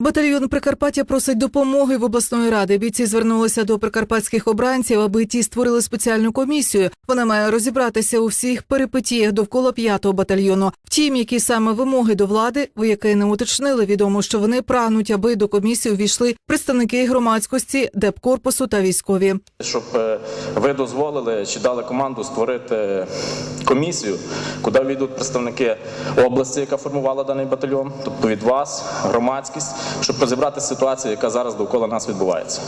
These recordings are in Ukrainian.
Батальйон Прикарпаття просить допомоги в обласної ради. Бійці звернулися до прикарпатських обранців, аби ті створили спеціальну комісію. Вона має розібратися у всіх перипетіях довкола п'ятого батальйону. Втім, які саме вимоги до влади, вояки не уточнили. Відомо, що вони прагнуть, аби до комісії увійшли представники громадськості, депкорпусу та військові. Щоб е, ви дозволили чи дали команду створити комісію, куди війдуть представники області, яка формувала даний батальйон, тобто від вас, громадськість, щоб розібрати ситуацію, яка зараз довкола нас відбувається.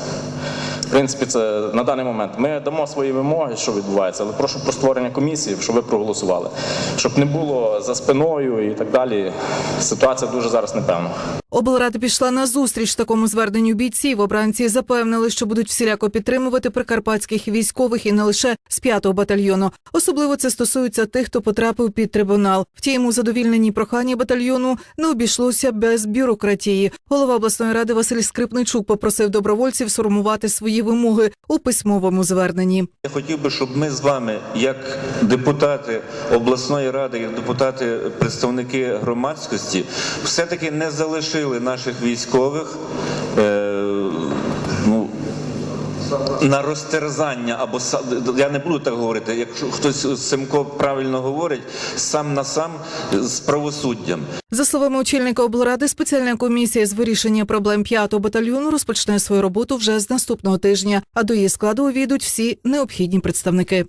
В принципі, це на даний момент. Ми дамо свої вимоги, що відбувається, але прошу про створення комісії, щоб ви проголосували, щоб не було за спиною і так далі. Ситуація дуже зараз непевна. Облрада пішла на зустріч такому зверненню бійців. Обранці запевнили, що будуть всіляко підтримувати прикарпатських військових і не лише з п'ятого батальйону. Особливо це стосується тих, хто потрапив під трибунал. Втім, у задовільненні прохання батальйону не обійшлося без бюрократії. Голова обласної ради Василь Скрипничук попросив добровольців сформувати свої вимоги у письмовому зверненні. Я хотів би, щоб ми з вами, як депутати обласної ради, як депутати, представники громадськості, все-таки не залишили наших військових. Е, ну, на розтерзання або я не буду так говорити. Якщо хтось Семко правильно говорить, сам на сам з правосуддям. За словами очільника облради, спеціальна комісія з вирішення проблем п'ятого батальйону розпочне свою роботу вже з наступного тижня. А до її складу увійдуть всі необхідні представники.